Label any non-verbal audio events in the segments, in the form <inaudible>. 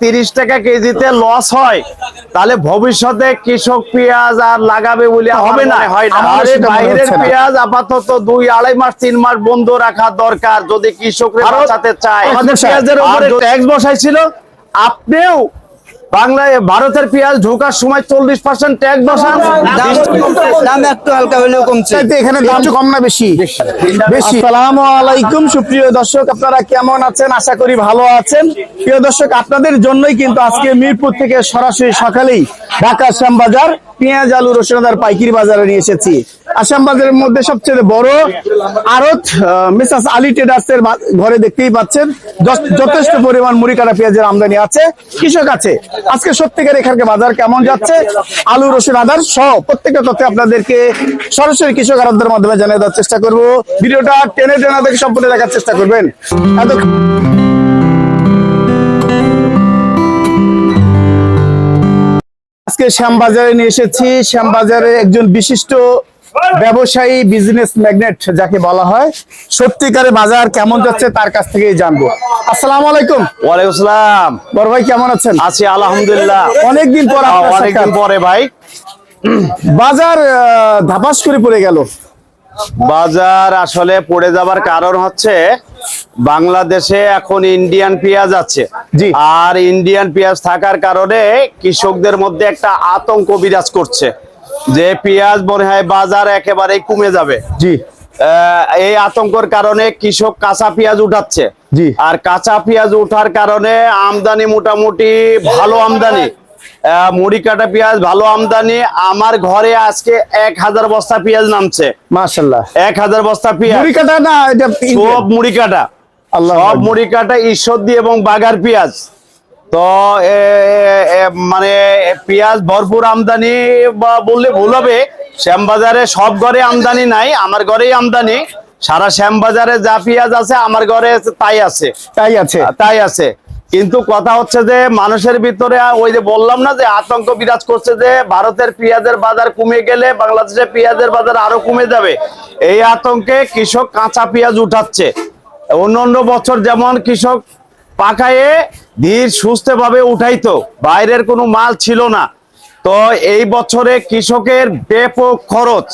তিরিশ টাকা কেজিতে লস হয় তাহলে ভবিষ্যতে কৃষক পেঁয়াজ আর লাগাবে বলে হবে না। হয় বাইরের পেঁয়াজ আপাতত দুই আড়াই মাস তিন মাস বন্ধ রাখা দরকার যদি কৃষকরা বাঁচাতে চায়। আমাদের পেঁয়াজের উপরে ট্যাক্স বসাইছিল আপনিও বাংলায় ভারতের পেঁয়াজ ঢোকার সময় চল্লিশ পার্সেন্ট ট্যাক্স বসান দাম একটু হালকা হলেও কমছে। এখানে দাম কম না বেশি। বেশি। সালাম আলাইকুম। সুপ্রিয় দর্শক আপনারা কেমন আছেন? আশা করি ভালো আছেন। প্রিয় দর্শক আপনাদের জন্যই কিন্তু আজকে মিরপুর থেকে সরাসরি সকালেই ঢাকা শ্যামবাজার পেঁয়াজ, আলু রসুনাদার পাইকারি বাজারে নিয়ে এসেছি। আসাম বাজারের মধ্যে সবচেয়ে বড় আড়ত মিসাস আলী ট্রেডার্স এর ঘরে দেখতেই পাচ্ছেন যথেষ্ট পরিমাণ মুড়ি কাটা পেঁয়াজের আমদানি আছে। কৃষক আছে, আজকে সত্যিকার এখানকার বাজার কেমন যাচ্ছে? আলু, রসুন, আদার সহ প্রত্যেকটা তথ্য আপনাদেরকে সরাসরি কৃষক আরাধ্যের মাধ্যমে জানিয়ে দেওয়ার চেষ্টা করব। ভিডিওটা টেনে টেনে দেখে সম্পূর্ণ দেখার চেষ্টা করবেন। এত আজকে শ্যামবাজারে নিয়ে এসেছি। শ্যামবাজারে একজন বিশিষ্ট ব্যবসায়ী বিজনেস ম্যাগনেট যাকে বলা হয়। সত্যিকারে বাজার কেমন যাচ্ছে তার কাছ থেকেই জানব। আসসালাম আলাইকুম। ওয়ালাইকুম আসসালাম বড় ভাই কেমন আছেন? আছি আলহামদুলিল্লাহ। অনেকদিন পর আপনার অনেকদিন পরে ভাই। বাজার ধাপাস করে পড়ে গেল। বাজার আসলে পড়ে যাবার কারণ হচ্ছে বাংলাদেশে এখন ইন্ডিয়ান পেঁয়াজ আছে। জি। আর ইন্ডিয়ান পেঁয়াজ থাকার কারণে কৃষকদের মধ্যে একটা আতঙ্ক বিরাজ করছে যে পেঁয়াজ মনে হয় বাজার একেবারেই কমে যাবে। জি। এই আতঙ্কর কারণে কৃষক কাঁচা পেঁয়াজ উঠাচ্ছে। জি। আর কাঁচা পেঁয়াজ উঠার কারণে আমদানি মোটামুটি ভালো আমদানি। মুড়ি কাটা পেঁয়াজ ভালো আমদানি। আমার ঘরে আজকে এক হাজার বস্তা পেঁয়াজ নামছে। মাশাল্লাহ এক হাজার বস্তা পেঁয়াজ। মুড়ি কাটা না সব মুড়ি কাটা। সব মুড়ি কাটা ঈশ্বরদী এবং বাগার পেঁয়াজ। তো মানে পেঁয়াজ ভরপুর আমদানি বা বললে ভুল হবে। শ্যামবাজারে সব ঘরে আমদানি নাই আমার ঘরেই আমদানি। সারা শ্যামবাজারে যা পেঁয়াজ আছে আমার ঘরে তাই আছে। তাই আছে। তাই আছে। কিন্তু কথা হচ্ছে যে মানুষের ভিতরে ওই যে বললাম না যে আতঙ্ক বিরাজ করছে যে ভারতের পেঁয়াজের বাজার কমে গেলে বাংলাদেশের পেঁয়াজের বাজার আরও কমে যাবে। এই আতঙ্কে কৃষক কাঁচা পেঁয়াজ উঠাচ্ছে। অন্য অন্য বছর যেমন কৃষক পাকায়ে ধীর সুস্থভাবে উঠাইতো, বাইরের কোনো মাল ছিল না। তো এই বছরে কৃষকের ব্যাপক খরচ।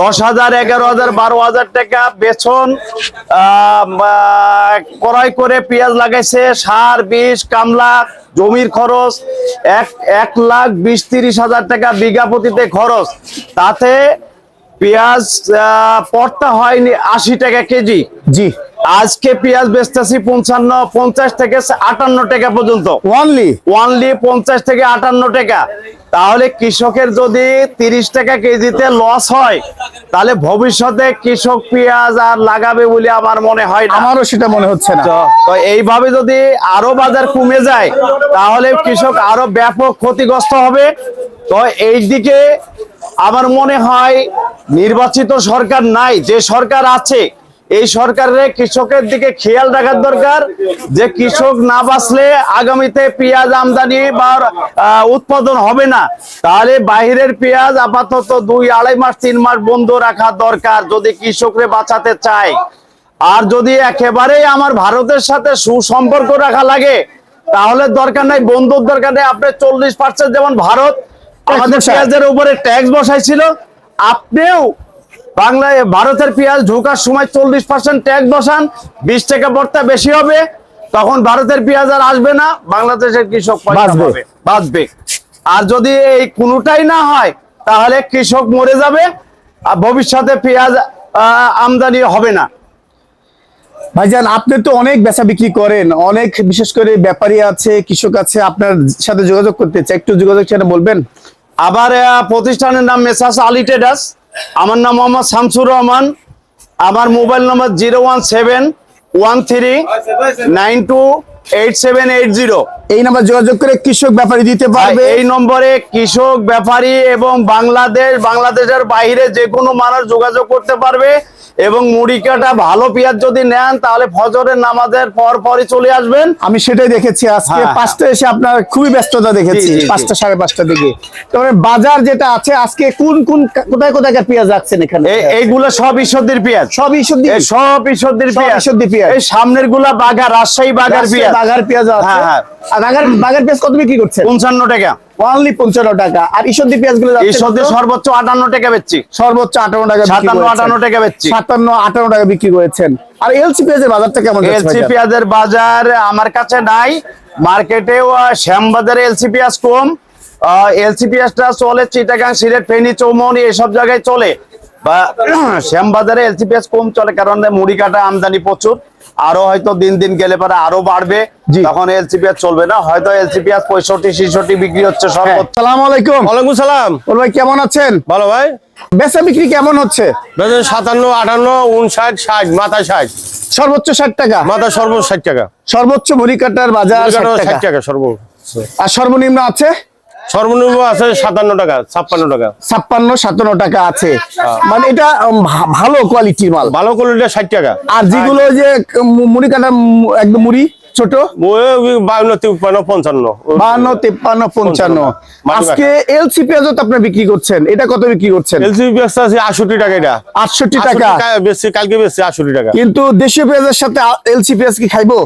দশ হাজার এগারো হাজার বারো হাজার টাকা আহ, ক্রয় করে পেঁয়াজ লাগাইছে সার বিষ কামলা জমির খরচ এক এক লাখ বিশ তিরিশ হাজার টাকা বিঘা প্রতিতে খরচ। তাতে পেঁয়াজ পড়তা হয়নি আশি টাকা কেজি। জি। আজকে পেঁয়াজ বেচতেছি পঞ্চান্ন পঞ্চাশ থেকে আটান্ন টাকা পর্যন্ত। ওয়ানলি ওয়ানলি পঞ্চাশ থেকে আটান্ন টাকা। তাহলে কৃষকের যদি তিরিশ টাকা কেজিতে লস হয় তাহলে ভবিষ্যতে কৃষক পেঁয়াজ আর লাগাবে বলে আমার মনে হয় না। আমারও সেটা মনে হচ্ছে না। তো এইভাবে যদি আরও বাজার কমে যায় তাহলে কৃষক আরও ব্যাপক ক্ষতিগ্রস্ত হবে। তো এই দিকে আমার মনে হয় নির্বাচিত সরকার নাই যে সরকার আছে এই সরকারের কৃষকের দিকে খেয়াল রাখার দরকার যে কৃষক না বাঁচলে আগামীতে পেঁয়াজ আমদানি বা উৎপাদন হবে না। তাহলে বাইরের পেঁয়াজ আপাতত দুই আড়াই মাস তিন মাস বন্ধ রাখা দরকার যদি কৃষকরে বাঁচাতে চায়। আর যদি একেবারেই আমার ভারতের সাথে সুসম্পর্ক রাখা লাগে তাহলে দরকার নাই বন্ধুর দরকার নেই। আপনি চল্লিশ পার্সেন্ট যেমন ভারত আমাদের পেঁয়াজের উপরে ট্যাক্স বসাইছিল আপনিও বাংলায় ভারতের পেঁয়াজ ঢোকার সময় চল্লিশ পার্সেন্ট ট্যাক্স বসান বিশ টাকা বর্তা বেশি হবে তখন ভারতের পেঁয়াজ আর আসবে না বাংলাদেশের কৃষক বাঁচবে। আর যদি এই কোনোটাই না হয় তাহলে কৃষক মরে যাবে আর ভবিষ্যতে পেঁয়াজ আমদানি হবে না। ভাইজান আপনি তো অনেক বেচা বিক্রি করেন অনেক বিশেষ করে ব্যাপারী আছে কৃষক আছে আপনার সাথে যোগাযোগ করতে চাই একটু যোগাযোগ সেটা বলবেন? আবার প্রতিষ্ঠানের নাম মেসাস আলী ট্রেডার্স। আমার নাম মোহাম্মদ শামসুর রহমান। আমার mobile number zero one seven one three nine two eight seven eight zero. এই নাম্বার যোগাযোগ করে কৃষক ব্যাপারী দিতে পারবে। এই নম্বরে কৃষক ব্যাপারী এবং বাংলাদেশ বাংলাদেশের বাইরে যে কোনো মানুষ যোগাযোগ করতে পারবে। এবং মুড়ি কাটা ভালো পেঁয়াজ যদি নেন তাহলে ফজরের নামাজের পর পরই চলে আসবেন। আমি সেটাই দেখেছি আজকে। হ্যাঁ, পাঁচটা এসে আপনার খুবই ব্যস্ততা দেখেছি। পাঁচটা সাড়ে পাঁচটা দিকে। তবে বাজার যেটা আছে আজকে কোন কোন কোথায় কোথায় পেঁয়াজ রাখছেন এখানে? এই- এইগুলো সব ঈশ্বরদীর পেঁয়াজ। সব ঈশ্বরদী? সব ঈশ্বরদীর পেঁয়াজ। ঈশ্বরদী পেঁয়াজ। এই সামনেরগুলা বাগা রাজশাহী বাগার রাজশাহী পেঁয়াজ। বাগার পেঁয়াজ আছে। হ্যাঁ, হ্যাঁ। বাগার বাগার পেঁয়াজ কত বিক্রি করছেন? পঞ্চান্ন টাকা। অনলি পঞ্চান্ন টাকা। আর ঈশ্বরদী পেঁয়াজগুলো সর্বোচ্চ আটান্ন টাকা বেচছি। সর্বোচ্চ আটান্ন টাকা সাতান্ন আটান্ন টাকা বেচছি। সাতান্ন আটান্ন টাকা বিক্রি করেছেন। আর এলসি পেঁয়াজের বাজারটা কেমন এলসি? পেঁয়াজের বাজার আমার কাছে নাই। মার্কেটেও শ্যামবাজারে এলসি পেঁয়াজ কম। এলসি পেঁয়াজটা চলে চিটাগাং সিলেট ফেনী চৌমনি এসব জায়গায় চলে। বা <clears throat> শ্যামবাজারে এলসি পেঁয়াজ কম চলে কারণ মুড়ি কাটা আমদানি প্রচুর। আরও হয়তো দিন দিন গেলে পরে আরও বাড়বে তখন এলসি পেঁয়াজ চলবে না। হয়তো এলসি পেঁয়াজ পঁয়ষট্টি ছেষট্টি বিক্রি হচ্ছে হ্যাঁ। সর্বোচ্চ সালাম আলাইকুম। ওয়ালাইকুম সালাম। ভাই কেমন আছেন? ভালো ভাই। বেচা বিক্রি কেমন হচ্ছে? সাতান্ন আটান্ন উনষাট ষাট মাথা ষাট। সর্বোচ্চ ষাট টাকা। মাথা সর্বোচ্চ ষাট টাকা। সর্বোচ্চ মুড়ি কাটার বাজার ষাট টাকা সর্ব আর সর্বনিম্ন আছে? সর্বনিম্ন আছে সাতান্ন টাকা ছাপ্পান্ন টাকা। ছাপ্পান্ন সাতান্ন টাকা আছে। মানে এটা ভালো কোয়ালিটির মাল। ভালো কোয়ালিটি ষাট টাকা। আর যেগুলো যে মুড়ি কাটা একদম মুড়ি ছোট? বাউন্ন তিপ্পান্ন পঞ্চান্ন। তেপ্পান্ন পঞ্চান্ন। আজকে এলসি পেঁয়াজও তো আপনি বিক্রি করছেন। এটা কত বিক্রি করছেন? আছে আষট্টি টাকা এটা। আটষট্টি টাকা। বেশি কালকে বেশি আষট্টি টাকা। কিন্তু দেশীয় পেঁয়াজের সাথে এলসি পেঁয়াজ কি খাইবো?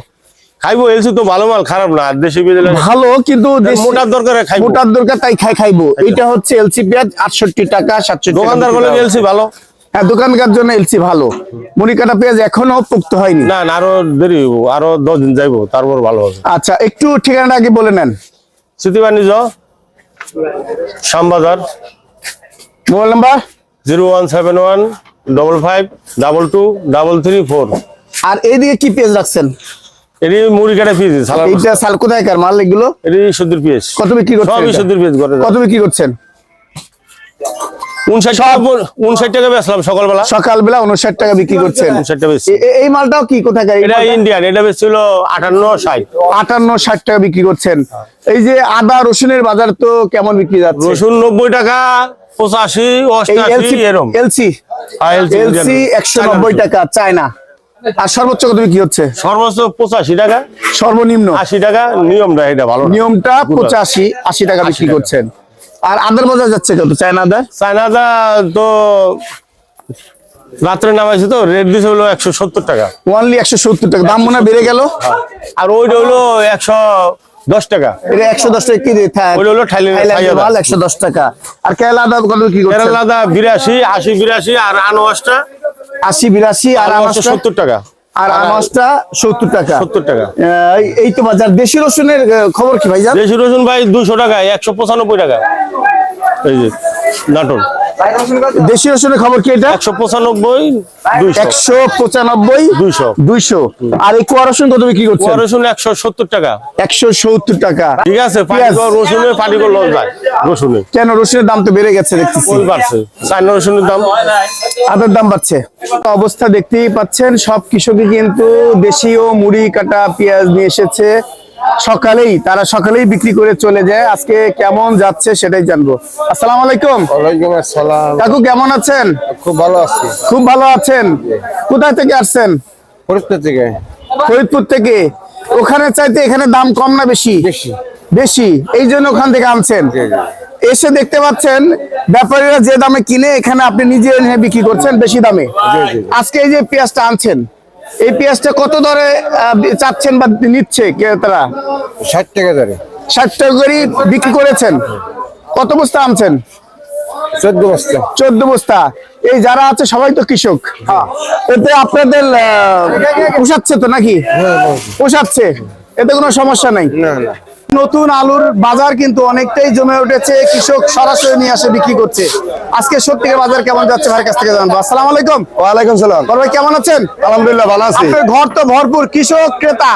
খাইবো এলসি তো ভালো মাল খারাপ না। দেশি বেজে ভালো কিন্তু মোটার দরকারে খাইবো। মোটার দরকার তাই খাই খাইবো। এটা হচ্ছে এলসি পেঁয়াজ আটষট্টি টাকা সাতষট্টি দোকানদার বলে এলসি ভালো। হ্যাঁ দোকানকার জন্য এলসি ভালো। মুড়ি কাটা পেঁয়াজ এখনও পুক্ত হয়নি। না না আরও দেরি হইবো আরও দশ দিন যাইবো তারপর ভালো হবে। আচ্ছা একটু ঠিকানাটা আগে বলে নেন। Smriti Banijya Shyambazar mobile number? Zero one seven one double five double two double three four. আর এইদিকে কি পেঁয়াজ রাখছেন? এটি মুড়ি কাটা পিস এইটা সাল কোথায়কার মাল এগুলো? এটি পিস কত বিক্রি করছেন সবই এটা? সদ্যের পিস করে কত বিক্রি করছেন? এই মালটাও কি কোথাকার এটা ইন্ডিয়ান এটা বেচছিল আটান্ন ষাট। আটান্ন ষাট টাকা বিক্রি করছেন। এই যে আদা রসুনের বাজার তো কেমন বিক্রি যাচ্ছে? রসুন নব্বই টাকা পঁচাশি অষ্টাশি এলসি এলসি। আর LC এলসি Indian। একশো নব্বই টাকা চায়না। আর সর্বোচ্চ কত বিক্রি হচ্ছে? সর্বোচ্চ পঁচাশি টাকা। সর্বনিম্ন? আশি টাকা নিয়মটা এটা ভালো নিয়মটা পঁচাশি আশি টাকা বিক্রি করছেন। আর আদার বাজার যাচ্ছে কত? চায়না আদা চায়নাটা তো রাত্রে নামাইছে তো রেট দিছে হলো একশো সত্তর টাকা। ওয়ানলি একশো সত্তর টাকা। দাম মনে বেড়ে গেল? আর ওইটা হলো একশো দশ টাকা। এটা একশো দশ টাকা কি হলো থাইল্যান্ড-। একশো দশ টাকা। আর কেরালা আদা কত কেরালাদা বিরাশি আশি বিরাশি আর আনোয়াসটা আশি বিরাশি আর সত্তর টাকা। আর আনাজটা সত্তর টাকা। সত্তর টাকা। আহ, এই- এই তো বাজার। দেশি রসুনের খবর কি ভাই দেশি রসুন ভাই দুশো টাকা একশো পঁচানব্বই টাকা। এই যে নাটোর। দেশি রসুনের খবর কি এটা? একশো পঁচানব্বই একশো পঁচানব্বই দুইশো। দুইশো। আর এই কুয়া রসুন কত বিক্রি করছেন? কুয়া রসুন একশো সত্তর টাকা। একশো সত্তর টাকা। ঠিক আছে রসুনে লস যায় রসুনে। কেন রসুনের দাম তো বেড়ে গেছে দেখতেছি। বাড়ছে? রসুনের দাম। আদার দাম বাড়ছে। অবস্থা দেখতেই পাচ্ছেন সব কৃষকই কিন্তু দেশীয় মুড়ি কাটা পেঁয়াজ নিয়ে এসেছে। সকালেই তারা সকালেই বিক্রি করে চলে যায়। আজকে কেমন যাচ্ছে সেটাই জানব। আসসালামু আলাইকুম। ওয়ালাইকুম আসসালাম। কাকু কেমন আছেন? খুব ভালো আছি। খুব ভালো আছেন? কোথায় থেকে আসছেন? ফরিদপুর থেকে। ফরিদপুর থেকে। ওখানে চাইতে এখানে দাম কম না বেশি? বেশি। বেশি। এই জন্য ওখান থেকে আনছেন। এসে দেখতে পাচ্ছেন ব্যাপারীরা যে দামে কিনে এখানে আপনি নিজে এনে বিক্রি করছেন বেশি দামে। আজকে এই যে পেঁয়াজটা আনছেন এই পেঁয়াজটা কত দরে চাচ্ছেন বা নিচ্ছে ক্রেতারা ষাট টাকা দরে। ষাট টাকা করে বিক্রি করেছেন? কত বস্তা আনছেন? চোদ্দ বস্তা। চোদ্দ বস্তা। এই যারা আছে সবাই তো কৃষক। এতে আপনাদের পোষাচ্ছে তো নাকি? পোষাচ্ছে। এতে কোনো সমস্যা নাই? না না। নতুন আলুর বাজার কিন্তু অনেকটাই জমে উঠেছে। কৃষক সরাসরি নিয়ে আসে বিক্রি করছে। আজকে সত্যিকার বাজার কেমন যাচ্ছে ভাইয়ের কাছ থেকে জানব। আসসালাম আলাইকুম। ওয়ালাইকুম সালাম। ভাই কেমন আছেন? আলহামদুলিল্লাহ ভালো আছি। আপনার ঘর তো ভরপুর কৃষক ক্রেতা।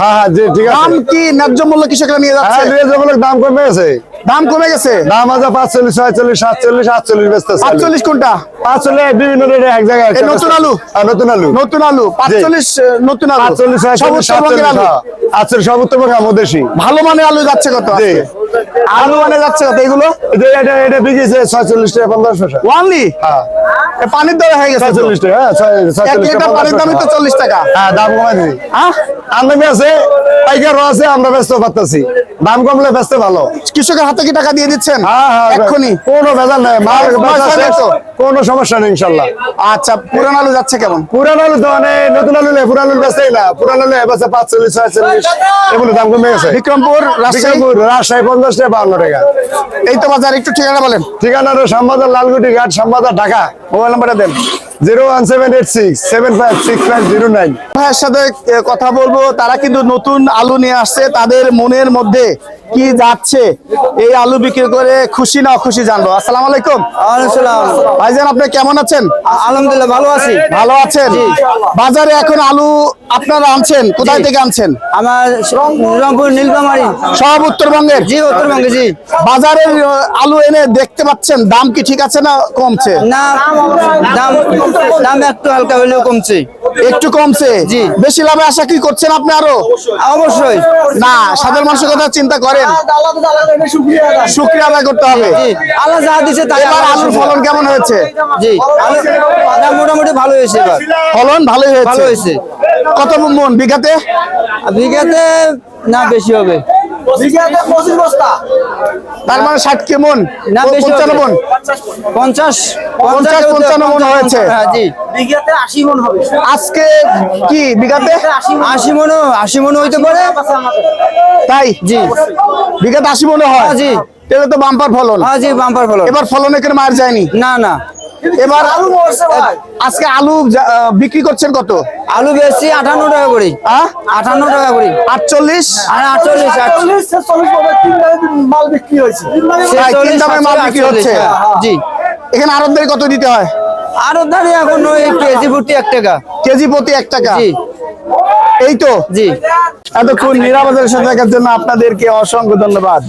হ্যাঁ হ্যাঁ জি ঠিক দাম কি ন্যায্য মূল্য কৃষকরা নিয়ে যাচ্ছে? ন্যায্য মূল্য দাম কমে গেছে। দাম কমে গেছে? দাম আছে পাঁচচল্লিশ ছয়চল্লিশ সাতচল্লিশ আটচল্লিশ বেচতে আটচল্লিশ কোনটা? পাঁচচল্লিশ বিভিন্ন রেটে এক জায়গায় নতুন আলু? হ্যাঁ, নতুন আলু। নতুন আলু পাঁচচল্লিশ নতুন আলু। পাঁচচল্লিশ সব ছয়চল্লিশ আলু। হ্যাঁ। আটচল্লিশ সব উত্তরবঙ্গ আমদেশি ভালো মানের আলু যাচ্ছে কত? আলু মানে যাচ্ছে কত এগুলো? এটা এটা বিকেছে ছয়চল্লিশ টাকা পঞ্চাশ পয়সা। ওয়ানলি পানির দরে হয়ে গেছে টাকা হ্যাঁ পানির দামই তো চল্লিশ টাকা। হ্যাঁ দাম কমাই দিই হ্যাঁ আমদানি আছে পাইকারও আছে আমরা ব্যস্ত পারতেছি। দাম কমলে ব্যস্ত ভালো। কৃষকের হাতে কি টাকা দিয়ে দিচ্ছেন? হ্যাঁ হ্যাঁ এক্ষুনি। কোনো ভেজাল নাই মাল? কোনো সমস্যা নেই ইনশাল্লাহ। আচ্ছা পুরান আলু যাচ্ছে কেমন? পুরান আলু তো মানে নতুন আলু নেই পুরান আলু বেচতেই না পুরান আলু এবার পাঁচচল্লিশ ছয়চল্লিশ। এগুলো দাম কমে গেছে। বিক্রমপুর বিক্রমপুর রাজশাহী পঞ্চাশ টাকা বাউন্ন টাকা। এই তো বাজার একটু ঠিকানা বলেন। ঠিকানা হলো শ্যামবাজার লালগুটি ঘাট শ্যামবাজার ঢাকা। মোবাইল নাম্বারটা দেন। Zero one seven eight six seven five six five zero nine ভাইয়ের সাথে কথা বলব তারা কিন্তু নতুন আলু নিয়ে আসছে। তাদের মনের মধ্যে কি যাচ্ছে এই আলু বিক্রি করে খুশি না অখুশি জানব। আসসালামু আলাইকুম। ভাইজান আপনি কেমন আছেন? আলহামদুলিল্লাহ ভালো আছি। ভালো আছেন? বাজারে এখন আলু আপনারা আনছেন কোথায় থেকে আনছেন? আমার রংপুর নীলফামারি। সব উত্তরবঙ্গের? জি উত্তরবঙ্গে জি। বাজারের আলু এনে দেখতে পাচ্ছেন দাম কি ঠিক আছে না কমছে? না দাম দাম একটু হালকা হলেও কমছে। একটু কমছে? জি। বেশি লাভে আশা কি করছেন আপনি আরও? অবশ্যই। না সাধারণ মানুষের কথা চিন্তা করেন। শুক্রিয়া আদায় করতে হবে। আল্লাহ যা দিছে তাই আলুর ফলন কেমন হয়েছে? জি। মোটামুটি ভালো হয়েছে ফলন ভালোই হয়েছে। ভালো হয়েছে। কত মন বিঘাতে? বিঘাতে না বেশি হবে। তার মানে ষাট কে মন? না পঞ্চান্ন মন। পঞ্চাশ। পঞ্চাশ, পঞ্চান্ন মণ হয়েছে। হ্যাঁ আজকে কি বিঘাতে? আশি মনও আশি মনও হইতে পারে। তাই? জি। বিঘাতে আশি মনে হয়? হ্যাঁ, জি। এটা তো বাম্পার ফলন। হ্যাঁ জি বাম্পার ফলন। এবার ফলনে করে মার যায়নি? না না। এবার আজকে আলু বিক্রি করছেন কত? আলু বেশি আটান্ন টাকা করি? আটান্ন টাকা করি। আটচল্লিশ? আর আটচল্লিশ তাই, তিন দামে মাল বিক্রি হচ্ছে। হ্যাঁ, জি। এখানে আরবদারি কত দিতে হয়? আরও দাঁড়িয়ে এখন ওই কেজি ফুটি এক টাকা। কেজি প্রতি এক টাকা? জি। এই তো? জি। এতক্ষণ নিরাপদের সাথে থাকার জন্য আপনাদেরকে অসংখ্য ধন্যবাদ।